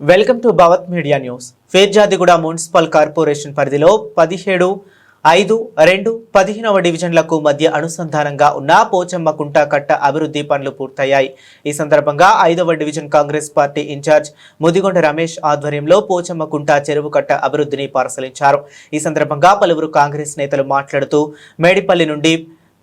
Welcome to Bhavat media news. Peerzadiguda municipal corporation పరిధిలో పదిహేడు ఐదు రెండు పదిహేనవ డివిజన్లకు మధ్య అనుసంధానంగా ఉన్న పోచమ్మ కుంట కట్ట అభివృద్ధి పనులు పూర్తయ్యాయి. ఈ సందర్భంగా ఐదవ division Congress party incharge Mudigonda Ramesh ఆధ్వర్యంలో పోచమ్మ కుంట చెరువు కట్ట అభివృద్ధిని పరిశీలించారు ఈ సందర్భంగా పలువురు కాంగ్రెస్ నేతలు మాట్లాడుతూ మేడిపల్లి నుండి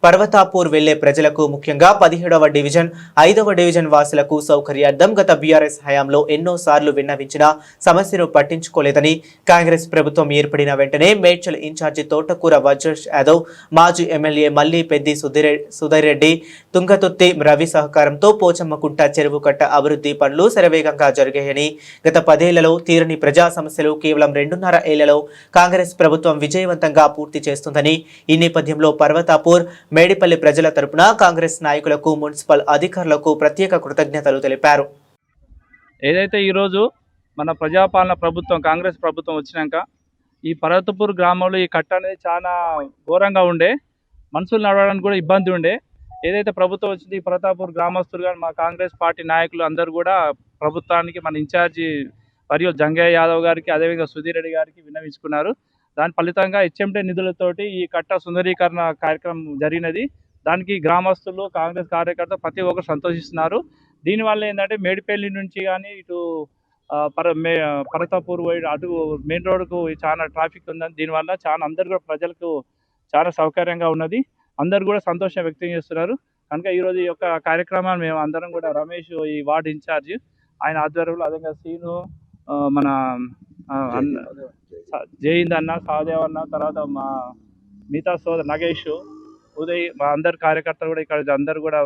పర్వతాపూర్ వెళ్ళే ప్రజలకు ముఖ్యంగా పదిహేడవ డివిజన్ ఐదవ డివిజన్ వాసులకు సౌకర్యార్థం గత బీఆర్ఎస్ హయాంలో ఎన్నో సార్లు విన్నవించినా సమస్యను పట్టించుకోలేదని కాంగ్రెస్ ప్రభుత్వం ఏర్పడిన వెంటనే మేడ్చల్ ఇన్ఛార్జి తోటకూర వజ్రేష్ యాదవ్ మాజీ ఎమ్మెల్యే మల్లి పెద్ది సుధీరె సుధైరెడ్డి తుంగతుత్తి రవి సహకారంతో పోచమ్మకుంట చెరువు కట్ట అభివృద్ధి పనులు శరవేగంగా జరిగాయని గత పదేళ్ళలో తీరని ప్రజా సమస్యలు కేవలం రెండున్నర ఏళ్ళలో కాంగ్రెస్ ప్రభుత్వం విజయవంతంగా పూర్తి చేస్తుందని ఈ నేపథ్యంలో పర్వతాపూర్ మేడిపల్లి ప్రజల తరపున కాంగ్రెస్ నాయకులకు మున్సిపల్ అధికారులకు ప్రత్యేక కృతజ్ఞతలు తెలిపారు. ఏదైతే ఈరోజు మన ప్రజాపాలన ప్రభుత్వం కాంగ్రెస్ ప్రభుత్వం వచ్చినాక ఈ పర్వతపూర్ గ్రామంలో ఈ కట్ట అనేది చాలా ఘోరంగా ఉండే మనుషులు నడవడానికి కూడా ఇబ్బంది ఉండే. ఏదైతే ప్రభుత్వం వచ్చింది ఈ ప్రతాపూర్ గ్రామస్తులు కానీ మా కాంగ్రెస్ పార్టీ నాయకులు అందరూ కూడా ప్రభుత్వానికి మన ఇన్ఛార్జి మరియు జంగయ్య యాదవ్ గారికి అదేవిధంగా సుధీర్ రెడ్డి గారికి విన్నవించుకున్నారు. దాని ఫలితంగా హెచ్ఎండి నిధులతోటి ఈ కట్ట సుందరీకరణ కార్యక్రమం జరిగినది. దానికి గ్రామస్తులు కాంగ్రెస్ కార్యకర్త ప్రతి ఒక్కరు సంతోషిస్తున్నారు. దీనివల్ల ఏంటంటే మేడిపల్లి నుంచి కానీ ఇటు పర మే పరతాపూర్ అటు మెయిన్ రోడ్కు చాలా ట్రాఫిక్ ఉందని దీనివల్ల చాలా అందరు కూడా ప్రజలకు చాలా సౌకర్యంగా ఉన్నది. అందరు కూడా సంతోషం వ్యక్తం చేస్తున్నారు. కనుక ఈరోజు ఈ యొక్క కార్యక్రమాన్ని మేము అందరం కూడా రమేష్ ఈ వార్డ్ ఇన్ఛార్జ్ ఆయన ఆధ్వర్యంలో అదేవిధంగా సీను మన జయింద్ అన్న సహదేవ్ అన్న తర్వాత మా మిగతా సోదరు నగేష్ ఉదయ్ మా అందరి కార్యకర్తలు కూడా ఇక్కడ అందరు కూడా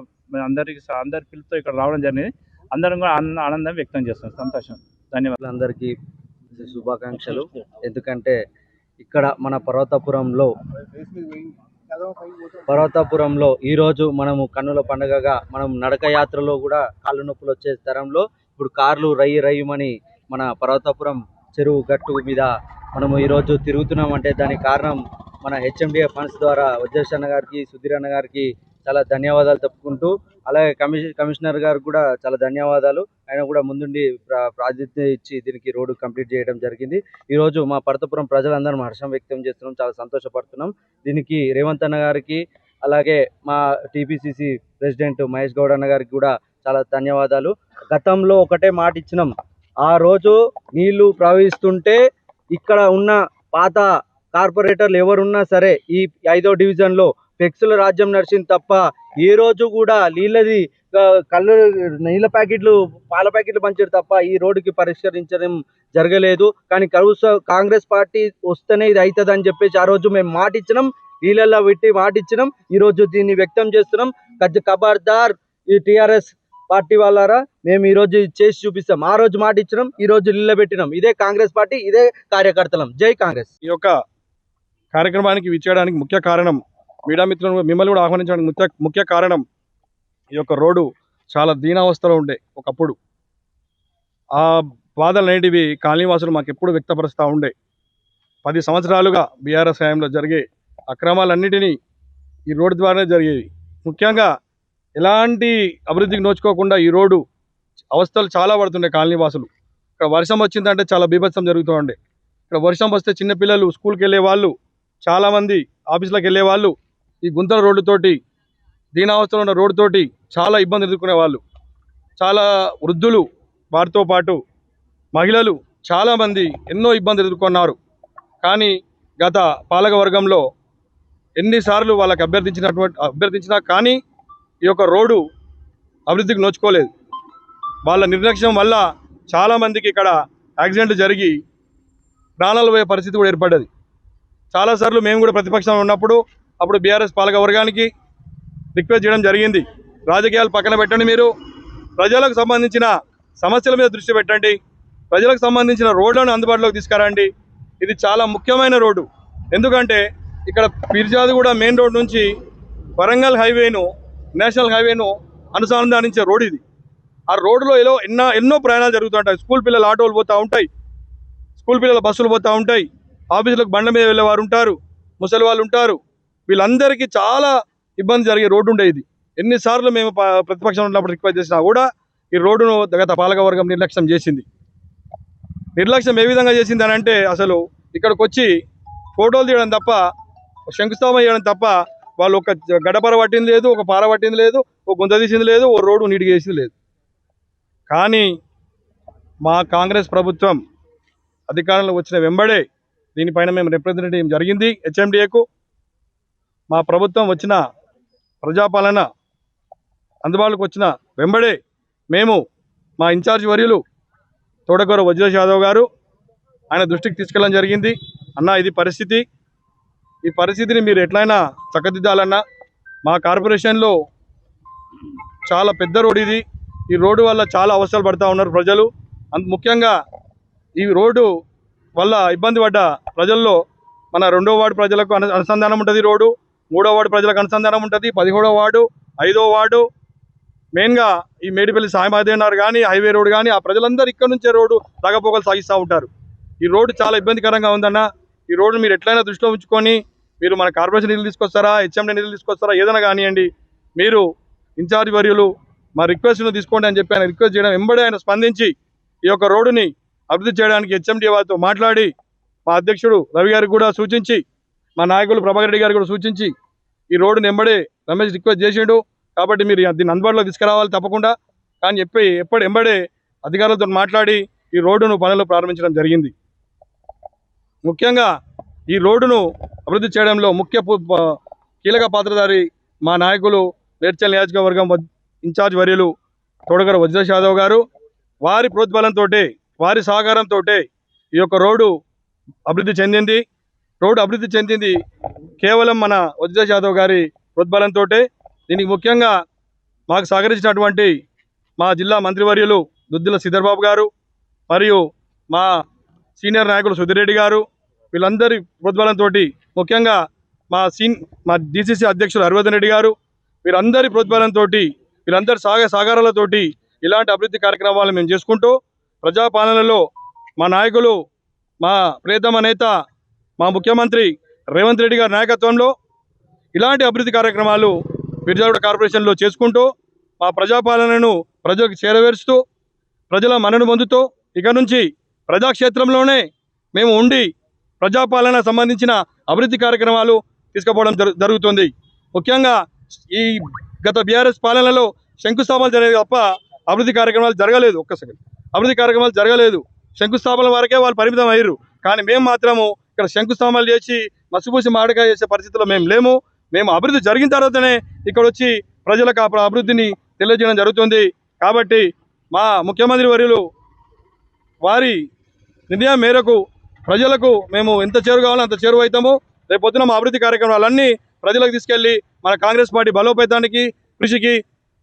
అందరికి అందరి పిలుపుతో ఇక్కడ రావడం జరిగింది. అందరం కూడా ఆనంద- ఆనందం వ్యక్తం చేస్తాం సంతోషం. ధన్యవాదాలు. అందరికీ శుభాకాంక్షలు. ఎందుకంటే ఇక్కడ మన పర్వతపురంలో పర్వతపురంలో ఈరోజు మనము కన్నుల పండుగగా మనం నడక యాత్రలో కూడా కాళ్ళు నొప్పులు వచ్చే తరంలో ఇప్పుడు కార్లు రయ్యి రయ్యమని మన పర్వతపురం చెరువు గట్టు మీద మనము ఈరోజు తిరుగుతున్నాం అంటే దానికి కారణం మన హెచ్ఎండిఏ ఫండ్స్ ద్వారా వజ్రేష్ అన్న గారికి సుధీర్ అన్న గారికి చాలా ధన్యవాదాలు చెప్పుకుంటూ అలాగే కమిషన్ కమిషనర్ గారికి కూడా చాలా ధన్యవాదాలు. ఆయన కూడా ముందుండి ప్రా- ప్రాతినిధ్యం ఇచ్చి దీనికి రోడ్డు కంప్లీట్ చేయడం జరిగింది. ఈరోజు మా పర్వతపురం ప్రజలందరం హర్షం వ్యక్తం చేస్తున్నాం చాలా సంతోషపడుతున్నాం. దీనికి రేవంత్ అన్న గారికి అలాగే మా టీపీసీసీ ప్రెసిడెంట్ మహేష్ గౌడ్ అన్న గారికి కూడా చాలా ధన్యవాదాలు. గతంలో ఒకటే మాట ఇచ్చినాం ఆ రోజు నీళ్ళు ప్రవహిస్తుంటే ఇక్కడ ఉన్న పాత కార్పొరేటర్లు ఎవరున్నా సరే ఈ ఐదో డివిజన్లో ఫ్లెక్సుల రాజ్యం నడిచింది తప్ప ఏ రోజు కూడా నీళ్ళది కళ్ళు నీళ్ళ ప్యాకెట్లు పాల ప్యాకెట్లు పంచారు తప్ప ఈ రోడ్డుకి పరిష్కరించడం జరగలేదు. కానీ కరువు కాంగ్రెస్ పార్టీ వస్తేనే ఇది అవుతుంది అని చెప్పేసి ఆ రోజు మేము మాట ఇచ్చినాం నీళ్ళల్లో పెట్టి మాట ఇచ్చినాం ఈ రోజు దీన్ని వ్యక్తం చేస్తున్నాం. కబార్దార్ ఈ టీఆర్ఎస్ పార్టీ వాళ్ళారా? మేము ఈ రోజు చేసి చూపిస్తాం. ఆ రోజు మాట ఇచ్చినాం ఈ రోజు నిలబెట్టినాం. ఇదే కాంగ్రెస్ పార్టీ ఇదే కార్యకర్తలం. జై కాంగ్రెస్. ఈ యొక్క కార్యక్రమానికి విచ్చేయడానికి ముఖ్య కారణం మీడియా మిత్రులను మిమ్మల్ని కూడా ఆహ్వానించడానికి ముఖ్య ముఖ్య కారణం ఈ యొక్క రోడ్డు చాలా దీనావస్థలో ఉండే ఒకప్పుడు. ఆ బాధలు అనేటివి కాలనీవాసులు మాకు ఎప్పుడు వ్యక్తపరుస్తూ ఉండే. పది సంవత్సరాలుగా బీఆర్ఎస్ హయాంలో జరిగే అక్రమాలన్నిటినీ ఈ రోడ్డు ద్వారానే జరిగేవి. ముఖ్యంగా ఎలాంటి అభివృద్ధికి నోచుకోకుండా ఈ రోడ్డు అవస్థలు చాలా పడుతుండే కాలనీవాసులు. ఇక్కడ వర్షం వచ్చిందంటే చాలా బీభత్సం జరుగుతూ ఉండే ఇక్కడ వర్షం వస్తే చిన్నపిల్లలు స్కూల్కి వెళ్ళే వాళ్ళు చాలామంది ఆఫీసులకు వెళ్ళే వాళ్ళు ఈ గుంతల రోడ్డుతోటి దీనావస్థలో ఉన్న రోడ్డుతోటి చాలా ఇబ్బంది ఎదుర్కొనే వాళ్ళు. చాలా వృద్ధులు వారితో పాటు మహిళలు చాలామంది ఎన్నో ఇబ్బందులు ఎదుర్కొన్నారు. కానీ గత పాలక వర్గంలో ఎన్నిసార్లు వాళ్ళకి అభ్యర్థించినటువంటి అభ్యర్థించినా కానీ ఈ యొక్క రోడ్డు అభివృద్ధికి నోచుకోలేదు. వాళ్ళ నిర్లక్ష్యం వల్ల చాలామందికి ఇక్కడ యాక్సిడెంట్ జరిగి ప్రాణాలు పోయే పరిస్థితి కూడా ఏర్పడ్డది. చాలాసార్లు మేము కూడా ప్రతిపక్షంలో ఉన్నప్పుడు అప్పుడు బీఆర్ఎస్ పాలక వర్గానికి రిక్వెస్ట్ చేయడం జరిగింది. రాజకీయాలు పక్కన పెట్టండి మీరు. ప్రజలకు సంబంధించిన సమస్యల మీద దృష్టి పెట్టండి. ప్రజలకు సంబంధించిన రోడ్లను అందుబాటులోకి తీసుకురండి. ఇది చాలా ముఖ్యమైన రోడ్డు. ఎందుకంటే ఇక్కడ పిర్జాదిగూడ మెయిన్ రోడ్ నుంచి వరంగల్ హైవేను నేషనల్ హైవేను అనుసంధానించే రోడ్ ఇది. ఆ రోడ్డులో ఏదో ఎన్నో ఎన్నో ప్రయాణాలు జరుగుతుంటాయి స్కూల్ పిల్లలు ఆటోలు పోతూ ఉంటాయి. స్కూల్ పిల్లల బస్సులు పోతూ ఉంటాయి. ఆఫీసులకు బండ్ల మీద వెళ్ళేవారు ఉంటారు. ముసలి వాళ్ళు ఉంటారు. వీళ్ళందరికీ చాలా ఇబ్బంది జరిగే రోడ్డు ఉండే ఇది. ఎన్నిసార్లు మేము ప- ప్రతిపక్షంలో ఉన్నప్పుడు రిక్వెస్ట్ చేసినా కూడా ఈ రోడ్డును గత పాలకవర్గం నిర్లక్ష్యం చేసింది. నిర్లక్ష్యం ఏ విధంగా చేసింది అని అంటే అసలు ఇక్కడికి వచ్చి ఫోటోలు తీయడం తప్ప శంకుస్థాపన చేయడం తప్ప వాళ్ళు ఒక గడపర పట్టింది లేదు ఒక పార పట్టింది లేదు ఒక గుంత తీసింది లేదు ఓ రోడ్డు నీటికి వేసింది లేదు. కానీ మా కాంగ్రెస్ ప్రభుత్వం అధికారంలో వచ్చిన వెంబడే దీనిపైన మేము రిప్రజెంట్ చేయడం జరిగింది? హెచ్ఎండిఏకు మా ప్రభుత్వం వచ్చిన ప్రజాపాలన అందుబాటులోకి వచ్చిన వెంబడే మేము మా ఇన్ఛార్జ్ వర్యులు తోడకూర వజ్రేష్ యాదవ్ గారు ఆయన దృష్టికి తీసుకెళ్ళడం జరిగింది. అన్న ఇది పరిస్థితి. ఈ పరిస్థితిని మీరు ఎట్లయినా చక్కదిద్దాలన్నా మా కార్పొరేషన్లో చాలా పెద్ద రోడ్ ఇది. ఈ రోడ్డు వల్ల చాలా అవసరాలు పడుతూ ఉన్నారు ప్రజలు. అంత ముఖ్యంగా ఈ రోడ్డు వల్ల ఇబ్బంది పడ్డ ప్రజల్లో మన రెండో వార్డు ప్రజలకు అనుసంధానం ఉంటుంది రోడ్డు. మూడో వార్డు ప్రజలకు అనుసంధానం ఉంటుంది. పదిహేడో వార్డు ఐదో వార్డు. మెయిన్గా ఈ మేడిపల్లి సాయిమాదేవనార్ కానీ హైవే రోడ్ కానీ ఆ ప్రజలందరూ ఇక్కడ నుంచే రోడ్డు తగపోకలు సాగిస్తూ ఉంటారు. ఈ రోడ్డు చాలా ఇబ్బందికరంగా ఉందన్న. ఈ రోడ్డు మీరు ఎట్లయినా దృష్టిలో ఉంచుకొని మీరు మన కార్పొరేషన్ నిధులు తీసుకొస్తారా హెచ్ఎండి నిధులు తీసుకొస్తారా ఏదైనా కానివ్వండి మీరు ఇన్ఛార్జ్ వర్యులు మా రిక్వెస్ట్ను తీసుకోండి అని చెప్పి ఆయన రిక్వెస్ట్ చేయడం వెంబడే ఆయన స్పందించి ఈ యొక్క రోడ్డుని అభివృద్ధి చేయడానికి హెచ్ఎండి వారితో మాట్లాడి మా అధ్యక్షుడు రవి గారికి కూడా సూచించి మా నాయకులు ప్రభాకర్ రెడ్డి గారు కూడా సూచించి ఈ రోడ్డుని వెంబడే రమేష్ రిక్వెస్ట్ చేసిండు. కాబట్టి మీరు దీన్ని అందుబాటులో తీసుకురావాలి తప్పకుండా. కానీ చెప్పి ఎప్పటి వెంబడే అధికారులతో మాట్లాడి ఈ రోడ్డును పనులు ప్రారంభించడం జరిగింది. ముఖ్యంగా ఈ రోడ్డును అభివృద్ధి చేయడంలో ముఖ్య కీలక పాత్రధారి మా నాయకులు నేర్చల్ నియోజకవర్గం ఇన్ఛార్జ్ వర్యులు తోడగర వజ్రేష్ యాదవ్ గారు. వారి ప్రోత్బలంతో వారి సహకారంతో ఈ యొక్క రోడ్డు అభివృద్ధి చెందింది. రోడ్డు అభివృద్ధి చెందింది కేవలం మన వజ్రేష్ యాదవ్ గారి ప్రోద్బలంతో దీనికి ముఖ్యంగా మాకు సహకరించినటువంటి మా జిల్లా మంత్రివర్యులు దుద్దిల సిద్ధర్బాబు గారు మరియు మా సీనియర్ నాయకులు సుధిరెడ్డి గారు. వీళ్ళందరి ప్రోద్బలంతో ముఖ్యంగా మా సీన్ మా డిసిసి అధ్యక్షులు హరివర్ధన్ రెడ్డి గారు వీరందరి ప్రోద్బలంతో వీళ్ళందరి సాగ సాగారాలతోటి ఇలాంటి అభివృద్ధి కార్యక్రమాలు మేము చేసుకుంటూ ప్రజాపాలనలో మా నాయకులు మా ప్రియతమ నేత మా ముఖ్యమంత్రి రేవంత్ రెడ్డి గారి నాయకత్వంలో ఇలాంటి అభివృద్ధి కార్యక్రమాలు మిర్జాగూడ కార్పొరేషన్లో చేసుకుంటూ మా ప్రజాపాలనను ప్రజలకు చేరవేరుస్తూ ప్రజల మన్నను పొందుతూ ఇక నుంచి ప్రజాక్షేత్రంలోనే మేము ఉండి ప్రజాపాలన సంబంధించిన అభివృద్ధి కార్యక్రమాలు తీసుకుపోవడం జరు జరుగుతుంది. ముఖ్యంగా ఈ గత బీఆర్ఎస్ పాలనలో శంకుస్థాపనలు జరిగే తప్ప అభివృద్ధి కార్యక్రమాలు జరగలేదు ఒక్క సెకండ్. అభివృద్ధి కార్యక్రమాలు జరగలేదు. శంకుస్థాపన వరకే వాళ్ళు పరిమితం అయ్యారు కానీ మేము మాత్రము ఇక్కడ శంకుస్థాపనలు చేసి మసిపూసి మాడకాయ చేసే పరిస్థితిలో మేము లేము. మేము అభివృద్ధి జరిగిన తర్వాతనే ఇక్కడ వచ్చి ప్రజలకు ఆ అభివృద్ధిని తెలియజేయడం జరుగుతుంది. కాబట్టి మా ముఖ్యమంత్రి వర్యులు వారి నిర్ణయం మేరకు ప్రజలకు మేము ఎంత చేరు కావాలో అంత చేరువ అవుతాము. రేపు పొద్దున మా అభివృద్ధి కార్యక్రమాలన్నీ ప్రజలకు తీసుకెళ్ళి మన కాంగ్రెస్ పార్టీ బలోపేతానికి కృషికి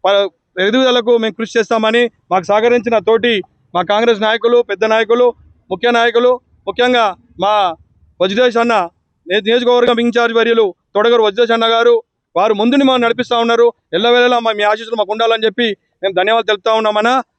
ప- ఎదుగుదలకు మేము కృషి చేస్తామని మాకు సహకరించిన తోటి మా కాంగ్రెస్ నాయకులు పెద్ద నాయకులు ముఖ్య నాయకులు ముఖ్యంగా మా వజ్రేష్ అన్న నే- నియోజకవర్గం ఇన్ఛార్జ్ వర్యులు తొడగరు వజ్రేష్ అన్న గారు వారు ముందుని మనం నడిపిస్తూ ఉన్నారు. ఎల్లవేళలా మా మీ ఆశీస్సులు మాకు ఉండాలని చెప్పి మేము ధన్యవాదాలు తెలుపుతా ఉన్నామన్నా